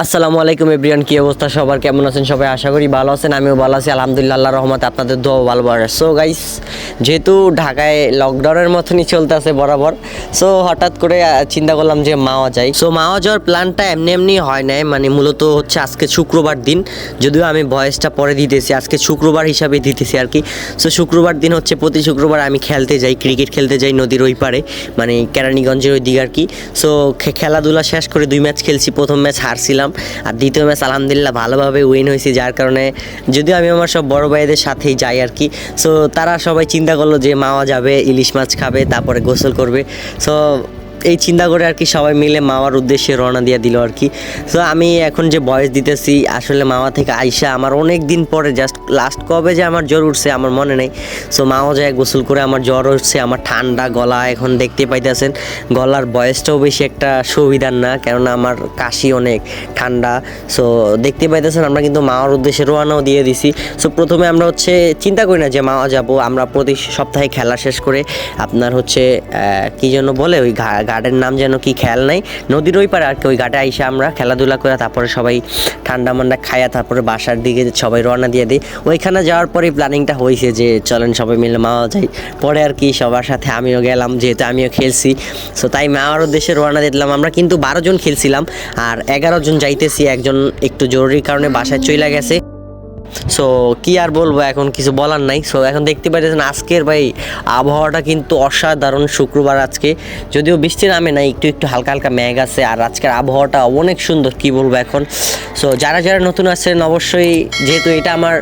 আসসালামু আলাইকুম এভরিয়ান কি অবস্থা? সবার কেমন আছেন? সবাই আশা করি ভালো আছেন, আমিও ভালো আছি। আলহামদুলিল্লাহ আল্লাহ রহমতে আপনাদের দোয়া ভালো ভালো সো গাইস যেহেতু ঢাকায় লকডাউনের মতনই চলতে আছে বরাবর সো হঠাৎ করে চিন্তা করলাম যে মাওয়া যাই। সো মাওয়া যাওয়ার প্ল্যানটা এমনি এমনি হয় নাই মানে মূলত হচ্ছে আজকে শুক্রবার দিন। যদিও আমি ভয়েসটা পরে দিতেছি, আজকে শুক্রবার হিসাবে দিতেছি আর কি। সো শুক্রবার দিন হচ্ছে প্রতি শুক্রবার আমি খেলতে যাই ক্রিকেট খেলতে যাই নদীর ওই পারে মানে কেরানীগঞ্জের ওই দিকে আর কি। সো খেলাধুলা শেষ করে দুই ম্যাচ খেলছি, প্রথম ম্যাচ হারছিলাম। আর দ্বিতীয় ম্যাচ আলহামদুলিল্লাহ ভালোভাবে উইন হয়েছি, যার কারণে যদিও আমি আমার সব বড় ভাইদের সাথেই যাই আর কি। সো তারা সবাই চিন্তা করল যে মাওয়া যাবে, ইলিশ মাছ খাবে, তারপরে গোসল করবে। সো এই চিন্তা করে আর কি সবাই মিলে মামার উদ্দেশ্যে রওনা দিয়ে দিল আর কি। তো আমি এখন যে বয়স দিতেছি, আসলে মামা থেকে আইসা আমার অনেক দিন পরে জাস্ট লাস্ট কবে যে আমার জ্বর উঠছে আমার মনে নেই। সো মাও যায় গোসল করে আমার জ্বর উঠছে, আমার ঠান্ডা গলা এখন দেখতে পাইতেছেন। গলার বয়সটাও বেশি একটা সুবিধার না, কেননা আমার কাশি অনেক, ঠান্ডা। সো দেখতে পাইতেছেন আমরা কিন্তু মাওয়ার উদ্দেশ্যে রোয়ানাও দিয়ে দিছি। সো প্রথমে আমরা হচ্ছে চিন্তা করি না যে মাওয়া যাব, আমরা প্রতি সপ্তাহে খেলা শেষ করে আপনার হচ্ছে কি যেন বলে ওই ঘাটের নাম যেন কি খেয়াল নাই। নদীর ওই পারে আর কি ওই ঘাটে আইসা আমরা খেলাধুলা করে তারপরে সবাই ঠান্ডা মান্ডা খায়া তারপরে বাসার দিকে সবাই রওনা দিয়ে দিই। ওইখানে যাওয়ার পরে প্ল্যানিংটা হয়েছে যে চলেন সবাই মিলে মাওয়া যাই। পরে আর কি সবার সাথে আমিও গেলাম, যেহেতু আমিও খেলছি। সো তাই মাওয়ার উদ্দেশ্যে রওনা দিলাম। আমরা কিন্তু বারো জন খেলছিলাম আর এগারো জন যাইতেছি। একজন একটু জরুরি কারণে বাসায় চলে গেছে। সো কি আর বলব, এখন কিছু বলার নাই। সো এখন দেখতে পাচ্ছেন আজকের ভাই আবহাওয়াটা কিন্তু অসাধারণ শুক্রবার আজকে। যদিও বৃষ্টি নামে না একটু একটু হালকা হালকা মেঘ আছে আর আজকের আবহাওয়াটা অনেক সুন্দর, কি বলব এখন। সো যারা যারা নতুন আছেন, অবশ্যই যেহেতু এটা আমার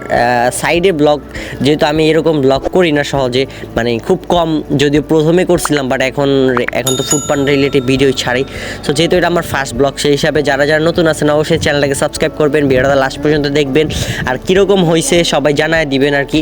সাইডে ব্লগ যেহেতু আমি এরকম ব্লগ করি না সহজে মানে খুব কম যদিও প্রথমে করছিলাম বাট এখন এখন তো ফুড পান রিলেটেড ভিডিও ছাড়ি। সো যেহেতু এটা আমার ফার্স্ট ব্লগ সেই হিসাবে যারা যারা নতুন আছেন, অবশ্যই চ্যানেলটাকে সাবস্ক্রাইব করবেন, ভিডিওটা লাস্ট পর্যন্ত দেখবেন। আর কীরকম হয়েছে সবাই জানায় দিবেন আর কি।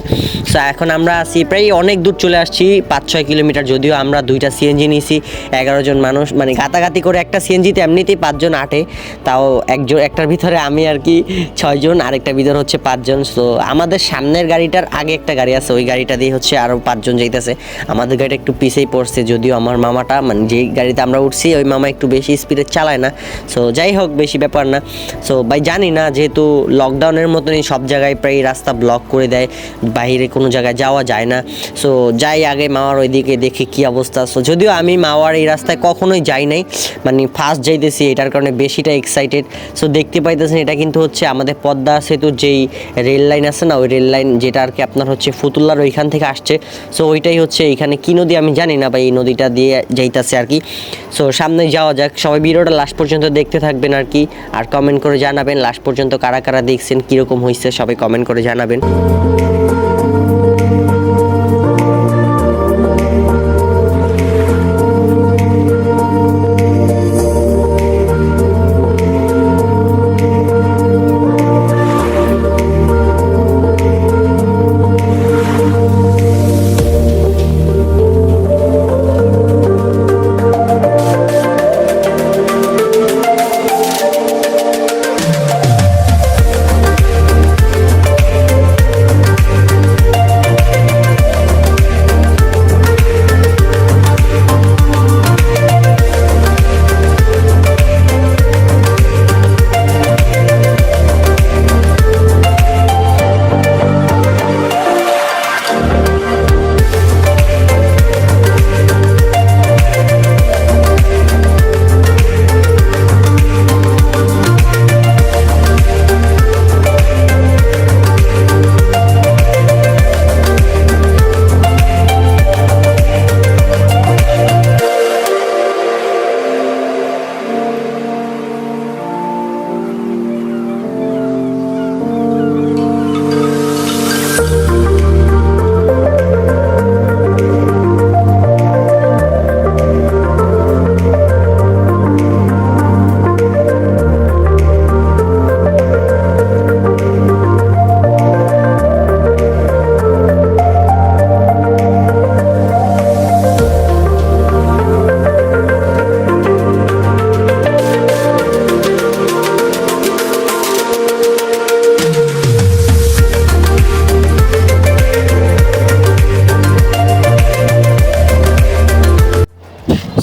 সো এখন আমরা আছি প্রায় অনেক দূর চলে আসছি পাঁচ ছয় কিলোমিটার যদিও আমরা দুইটা সিএনজি নিয়েছি, এগারো জন মানুষ মানে গাতাগাতি করে একটা সিএনজিতে এমনিতেই পাঁচজন আটে, তাও একজন, একটার ভিতরে আমি আর কি ছয়জন, আরেকটার ভিতরে হচ্ছে পাঁচজন। সো আমাদের সামনের গাড়িটার আগে একটা গাড়ি আছে, ওই গাড়িটা দিয়ে হচ্ছে আরও পাঁচজন যাইতেছে। আমাদের গাড়িটা একটু পিছেই পড়ছে, যদিও আমার মামাটা মানে যেই গাড়িতে আমরা উঠছি, ওই মামা একটু বেশি স্পিডে চালায় না। সো যাই হোক, বেশি ব্যাপার না। সো ভাই, জানি না, যেহেতু লকডাউনের মতনই সব জায়গায় প্রায় রাস্তা ব্লক করে দেয়, বাইরে কোনো জায়গায় যাওয়া যায় না। সো যাই আগে মাওয়ার ওইদিকে দেখি কি অবস্থা। সো যদিও আমি মাওয়ার এই রাস্তায় কখনোই যাই নাই মানে ফার্স্ট যাইতেছি, এটার কারণে বেশিটা এক্সাইটেড সো দেখতে পাইতেছেন, এটা কিন্তু হচ্ছে আমাদের পদ্মা সেতুর যেই রেল লাইন আছে না, ওই রেল লাইন যেটা আর কি আপনার হচ্ছে ফতুল্লার ওইখান থেকে আসছে। সো ওইটাই হচ্ছে এখানে কি নদী আমি জানি না, বা এই নদীটা দিয়ে যাইতাছে আর কি। সো সামনে যাওয়া যাক, সবাই ভিডিওটা লাস্ট পর্যন্ত দেখতে থাকবেন আর কি, আর কমেন্ট করে জানাবেন লাস্ট পর্যন্ত কারা কারা দেখছেন, কীরকম হয়েছে সবাই কমেন্ট করে জানাবেন।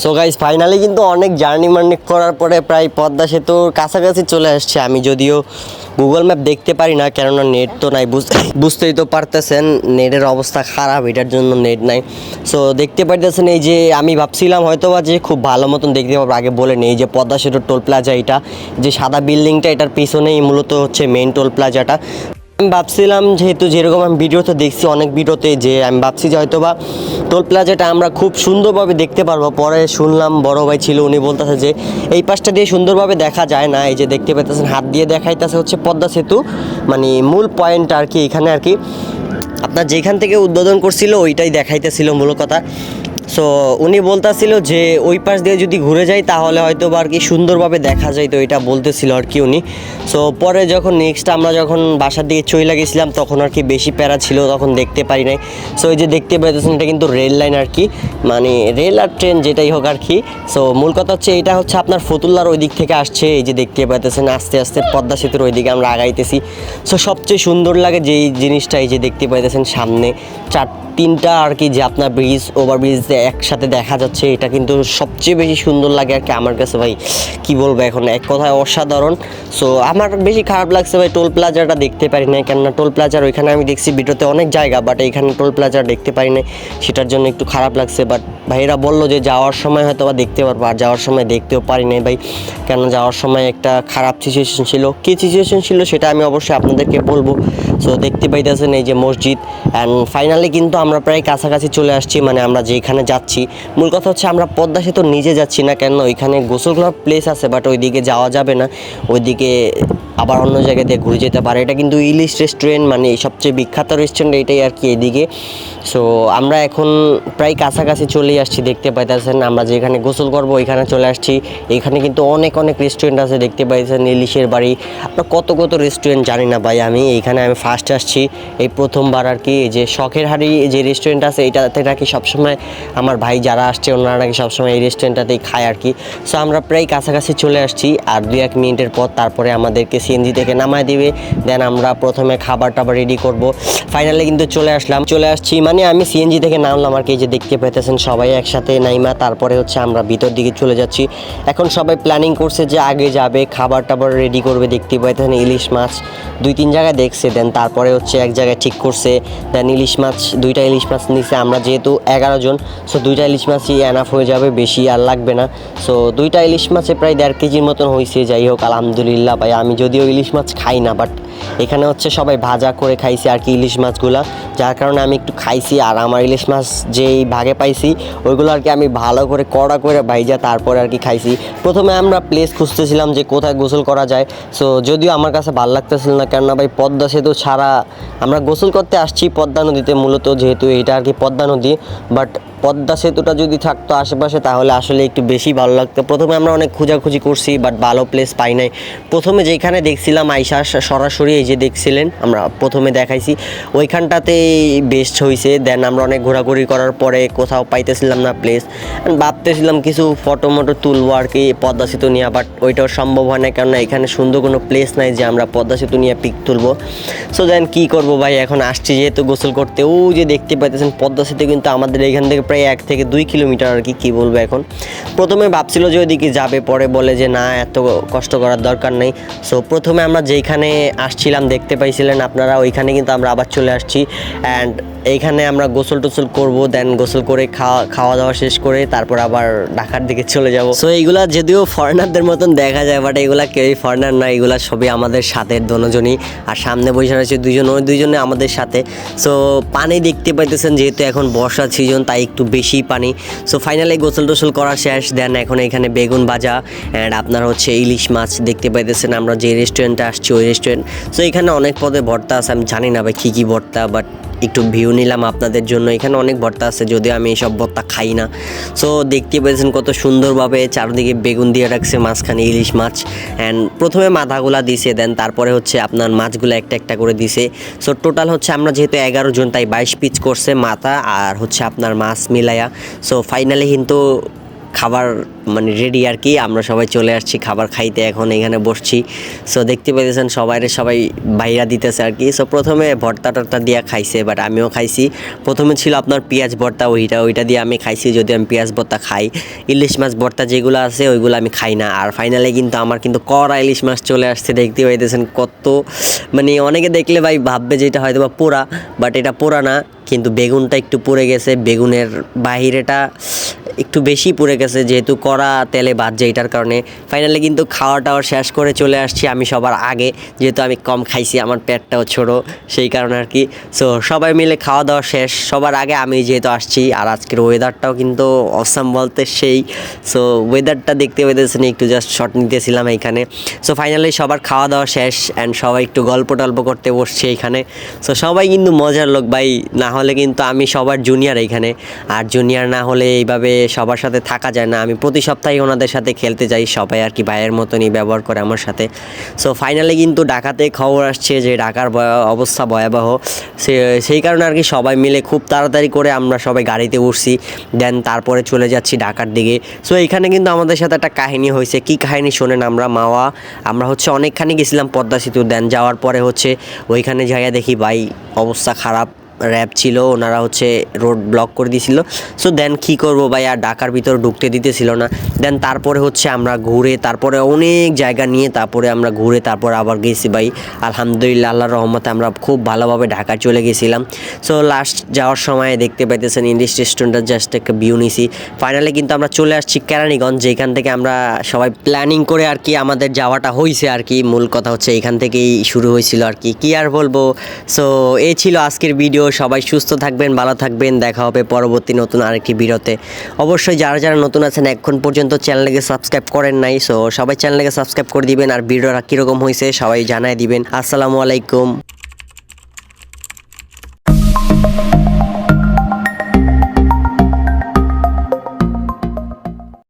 সো গাইজ ফাইনালি কিন্তু অনেক জার্নি মার্নি করার পরে প্রায় পদ্মা সেতুর কাছাকাছি চলে আসছে আমি যদিও গুগল ম্যাপ দেখতে পারি না, কেননা নেট তো নাই, বুঝ- বুঝতেই তো পারতেছেন নেটের অবস্থা খারাপ, এটার জন্য নেট নাই। সো দেখতে পাইতেছেন এই যে আমি ভাবছিলাম হয়তো বা যে খুব ভালো মতন দেখতে পাবো, আগে বলে নেই যে পদ্মা সেতুর টোল প্লাজা এটা, যে সাদা বিল্ডিংটা এটার পিছনেই মূলত হচ্ছে মেন টোল প্লাজাটা আমি ভাবছিলাম যেহেতু যেরকম আমি ভিডিওতে দেখছি, অনেক ভিডিওতে যে আমি ভাবছি যে হয়তো বা টোল প্লাজাটা আমরা খুব সুন্দরভাবে দেখতে পারব। পরে শুনলাম বড় ভাই ছিল, উনি বলতেছে যে এই পাশটা দিয়ে সুন্দরভাবে দেখা যায় না, এই যে দেখতে পেতেছেন হাত দিয়ে দেখাইতেছে হচ্ছে পদ্মা সেতু মানে মূল পয়েন্ট আর কি এখানে আর কি। আপনার যেখান থেকে উদ্বোধন করছিল, ওইটাই দেখাইতেছিল মূল কথা। সো উনি বলতেছিল যে ওই পাশ দিয়ে যদি ঘুরে যাই, তাহলে হয়তো বা আর কি সুন্দরভাবে দেখা যায়। তো এটা বলতেছিল আর কি উনি। সো পরে যখন নেক্সট আমরা যখন বাসার দিকে চলে গেছিলাম, তখন আর কি বেশি প্যারা ছিল, তখন দেখতে পারি নাই। সো এই যে দেখতে পাইতেছেন, এটা কিন্তু রেল লাইন আর কি। মানে রেল আর ট্রেন যেটাই হোক আর কি। সো মূল কথা হচ্ছে এটা হচ্ছে আপনার ফতুল্লার ওই দিক থেকে আসছে। এই যে দেখতে পাইতেছেন, আস্তে আস্তে পদ্মা সেতুর ওই দিকে আমরা আগাইতেছি। সো সবচেয়ে সুন্দর লাগে যে এই জিনিসটা, এই যে দেখতে পাইতেছেন সামনে, চার তিনটা আর কি যে আপনার ব্রিজ ওভার ব্রিজ একসাথে দেখা যাচ্ছে, এটা কিন্তু সবচেয়ে বেশি সুন্দর লাগে আর কি আমার কাছে ভাই। কি বলব এখন, এক কথায় অসাধারণ। সো আমার বেশি খারাপ লাগছে ভাই টোল প্লাজাটা দেখতে পারি না কেননা টোল প্লাজার ওইখানে আমি দেখছি ভিডিওতে অনেক জায়গা বাট এখানে টোল প্লাজা দেখতে পারি না সেটার জন্য একটু খারাপ লাগছে বাট ভাইরা বলল যে যাওয়ার সময় হয়তো বা দেখতে পারব, আর যাওয়ার সময় দেখতেও পারি নাই ভাই। কেন যাওয়ার সময় একটা খারাপ সিচুয়েশন ছিল। কী সিচুয়েশন ছিল সেটা আমি অবশ্যই আপনাদেরকে বলব। সো দেখতে পাইতেছেন এই যে মসজিদ। অ্যান্ড ফাইনালি কিন্তু আমরা প্রায় কাছাকাছি চলে আসছি মানে আমরা যেখানে যাচ্ছি। মূল কথা হচ্ছে আমরা পদ্মা সেতু নিজে যাচ্ছি না, কেন ওইখানে গোসল করার প্লেস আছে বাট ওইদিকে যাওয়া যাবে না। ওইদিকে আবার অন্য জায়গাতে ঘুরে যেতে পারে। এটা কিন্তু ইলিশ রেস্টুরেন্ট মানে সবচেয়ে বিখ্যাত রেস্টুরেন্ট এটাই আর কি এদিকে। সো আমরা এখন প্রায় কাছাকাছি চলে আসছি, দেখতে পাইতেছেন। আমরা যেখানে গোসল করব, ওইখানে চলে আসছি। এখানে কিন্তু অনেক অনেক রেস্টুরেন্ট আছে, দেখতে পাইতেছেন, ইলিশের বাড়ি। আপনার কত কত রেস্টুরেন্ট জানি না ভাই আমি। এইখানে আমি ফার্স্ট আসছি। এই প্রথমবার আর কি, এই যে শখের হাড়ি যে রেস্টুরেন্ট আছে, এটাতে নাকি সবসময় আমার ভাই যারা আসছে, ওনারা নাকি সবসময় এই রেস্টুরেন্টটাতেই খায় আর কি। সো আমরা প্রায় কাছাকাছি চলে আসছি আর দুই, এক মিনিটের পর তারপরে আমাদেরকে সিএনজি থেকে নামায় দিবে। দেন আমরা প্রথমে খাবার টাবার রেডি করব। ফাইনালি কিন্তু চলে আসলাম। চলে আসছি মানে আমি সিএনজি থেকে নামলাম আর কি যে দেখতে পাইতেছেন সবাই একসাথে, নাইমা, তারপরে হচ্ছে আমরা ভিতর দিকে চলে যাচ্ছি। এখন সবাই প্ল্যানিং করছে যে আগে যাবে খাবার টাবার রেডি করবে, দেখতে পাইতেছেন ইলিশ মাছ দুই তিন জায়গায় দেখছে দেন তারপরে হচ্ছে এক জায়গায় ঠিক করছে দেন ইলিশ মাছ, দুইটা ইলিশ মাছ নিছে, আমরা যেহেতু এগারো জন সো দুইটা ইলিশ মাছই এনাফ হয়ে যাবে, বেশি আর লাগবে না। সো দুইটা ইলিশ মাছে প্রায় দেড় কেজির মতন হয়েছে যাই হোক, আলহামদুলিল্লাহ, ভাই, আমি যদিও ইলিশ মাছ খাই না বাট এখানে হচ্ছে সবাই ভাজা করে খাইছি আর কি ইলিশ মাছগুলা। যার কারণে আমি একটু খাইছি আর আমার ইলিশ মাছ যেই ভাগে পাইছি, ওইগুলো আর কি আমি ভালো করে কড়া করে ভাইজা তারপরে আর কি খাইছি। প্রথমে আমরা প্লেস খুঁজতেছিলাম যে কোথায় গোসল করা যায়। সো যদিও আমার কাছে ভালো লাগতেছিল না, কেননা ভাই পদ্মা সেতু ছাড়া আমরা গোসল করতে আসছি পদ্মা নদীতে, মূলত যেহেতু এটা আর কি পদ্মা নদী। বাট পদ্মা সেতুটা যদি থাকতো আশেপাশে, তাহলে আসলে একটু বেশি ভালো লাগতো। প্রথমে আমরা অনেক খোঁজাখুঁজি করছি বাট ভালো প্লেস পাই নাই। প্রথমে যেখানে দেখছিলাম আইসা সরাসরি এই যে দেখছিলেন, আমরা প্রথমে দেখাইছি। ওইখানটাতেই বেস্ট হয়েছে দেন আমরা অনেক ঘোরাঘুরি করার পরে কোথাও পাইতেছিলাম না প্লেস ভাবতেছিলাম কিছু ফটো মটো তুলবো আর কি, পদ্মা সেতু নিয়ে বাট ওইটাও সম্ভব হয় না কেননা এখানে সুন্দর কোনো প্লেস নাই যে আমরা পদ্মা সেতু নিয়ে পিক তুলবো। সো দেন কী করব ভাই, এখন আসছি যেহেতু গোসল করতে। ও যে দেখতে পাইতেছেন, পদ্মা সেতু কিন্তু আমাদের এখান থেকে প্রায় এক থেকে দুই কিলোমিটার আর কি, কী বলব এখন। প্রথমে ভাবছিল যে ওইদিকে যাবে, পরে বলে যে না, এত কষ্ট করার দরকার নেই। সো প্রথমে আমরা যেইখানে আসছিলাম, দেখতে পাইছিলেন আপনারা, ওইখানে কিন্তু আমরা আবার চলে আসছি। অ্যান্ড এইখানে আমরা গোসল টোসল করব দেন গোসল করে খাওয়া খাওয়া দাওয়া শেষ করে তারপর আবার ঢাকার দিকে চলে যাব। সো এইগুলা যদিও ফরেনারদের মতন দেখা যায় বাট এগুলা কেউই ফরেনার না এগুলা সবই আমাদের সাথে দোনোজনই। আর সামনে বসে রয়েছে দুজন ওই দুইজনে আমাদের সাথে। সো পানি দেখতে পাইতেছেন, যেহেতু এখন বর্ষা সিজন তাই একটু বেশি পানি। সো ফাইনালি গোসল টোসল করা শেষ। দেন এখন এখানে বেগুন ভাজা অ্যান্ড আপনার হচ্ছে ইলিশ মাছ দেখতে পাইতেছেন আমরা যে রেস্টুরেন্টে আসছি, ওই রেস্টুরেন্ট সো এখানে অনেক পদে ভর্তা আছে, আমি জানি না ভাই কী কী ভর্তা বাট একটু ভিউ নিলাম আপনাদের জন্য। এখানে অনেক ভর্তা আছে, যদিও আমি এইসব ভর্তা খাই না। সো দেখতে পেয়েছেন কত সুন্দরভাবে চারদিকে বেগুন দিয়ে রাখছে, মাঝখানে ইলিশ মাছ। অ্যান্ড প্রথমে মাথাগুলা দিছে দেন তারপরে হচ্ছে আপনার মাছগুলো একটা একটা করে দিছে। সো টোটাল হচ্ছে আমরা যেহেতু এগারো জন, তাই বাইশ পিচ করছে মাথা আর হচ্ছে আপনার মাছ মিলাইয়া। সো ফাইনালি কিন্তু খাবার মানে রেডি আর কি, আমরা সবাই চলে আসছি খাবার খাইতে, এখন এখানে বসছি। সো দেখতে পেতেছেন সবাই সবাই বাইরা দিতেছে আর কি। সো প্রথমে ভর্তা টর্তা দিয়ে খাইছে বাট আমিও খাইছি। প্রথমে ছিল আপনার পেঁয়াজ ভর্তা, ওইটা ওইটা দিয়ে আমি খাইছি, যদি আমি পেঁয়াজ ভর্তা খাই। ইলিশ মাছ ভর্তা যেগুলো আছে, ওইগুলো আমি খাই না। আর ফাইনালি কিন্তু আমার কিন্তু কড়া ইলিশ মাছ চলে আসছে, দেখতে পাইতেছেন কত মানে অনেকে দেখলে ভাই ভাববে যে এটা হয়তো বা পোড়া বাট এটা পোড়া না। কিন্তু বেগুনটা একটু পুড়ে গেছে, বেগুনের বাহিরেটা একটু বেশি পুড়ে গেছে, যেহেতু কড়া তেলে বাজছে এটার কারণে। ফাইনালি কিন্তু খাওয়া টাওয়া শেষ করে চলে আসছি আমি সবার আগে, যেহেতু আমি কম খাইছি, আমার পেটটাও ছোটো, সেই কারণে আর কি। সো সবাই মিলে খাওয়া দাওয়া শেষ, সবার আগে আমি যেহেতু আসছি, আর আজকের ওয়েদারটাও কিন্তু অসাম বলতে সেই। সো ওয়েদারটা দেখতে পেতেছেন একটু জাস্ট শট নিতেছিলাম এইখানে। সো ফাইনালি সবার খাওয়া দাওয়া শেষ অ্যান্ড সবাই একটু গল্প টল্প করতে বসছে এইখানে। সো সবাই কিন্তু মজার লোক ভাই, না হলে কিন্তু আমি সবার জুনিয়র এইখানে। আর জুনিয়র না হলে এইভাবে সবার সাথে থাকা যায় না। আমি প্রতি সপ্তাহে ওনাদের সাথে খেলতে যাই, সবাই আর কি ভাইয়ের মতনই ব্যবহার করে আমার সাথে। সো ফাইনালি কিন্তু ঢাকাতে খবর আসছে যে ঢাকার অবস্থা ভয়াবহ। সেই কারণে আর কি সবাই মিলে খুব তাড়াতাড়ি করে আমরা সবাই গাড়িতে উঠছি। দেন তারপরে চলে যাচ্ছি ঢাকার দিকে। সো এখানে কিন্তু আমাদের সাথে একটা কাহিনী হয়েছে। কি কাহিনী শোনেন আমরা? মাওয়া, আমরা হচ্ছে অনেকখানি গেছিলাম পদ্মা সেতু। দেন যাওয়ার পরে হচ্ছে ওইখানে জায়গা দেখি, ভাই, অবস্থা খারাপ। র্যাব ছিল, ওনারা হচ্ছে রোড ব্লক করে দিয়েছিল। সো দেন কী করব ভাই, আর ঢাকার ভিতর ঢুকতে দিতেছিল না। দেন তারপরে হচ্ছে আমরা ঘুরে, তারপরে অনেক জায়গা নিয়ে তারপরে আমরা ঘুরে, তারপর আবার গেছি ভাই। আলহামদুলিল্লাহ আল্লাহ রহমতে আমরা খুব ভালোভাবে ঢাকা চলে গেছিলাম। সো লাস্ট যাওয়ার সময় দেখতে পাইতেছেন ইন্ডিশ রেস্টুরেন্টের জাস্ট একটা ভিউ নিছি। ফাইনালি কিন্তু আমরা চলে আসছি কেরানীগঞ্জ, যেখান থেকে আমরা সবাই প্ল্যানিং করে আর কি আমাদের যাওয়াটা হয়েছে আর কি। মূল কথা হচ্ছে এখান থেকেই শুরু হয়েছিল আর কি। কি আর বলব? সো এই ছিল আজকের ভিডিও সবাই সুস্থ থাকবেন, ভালো থাকবেন। দেখা হবে পরবর্তী নতুন আরেকটি বিরতে অবশ্যই যারা যারা নতুন আছেন, এখন পর্যন্ত চ্যানেলকে সাবস্ক্রাইব করেন নাই, সো সবাই চ্যানেলকে সাবস্ক্রাইব করে দিবেন। আর ভিডিওটা কীরকম হয়েছে সবাই জানায় দিবেন। আসসালামু আলাইকুম।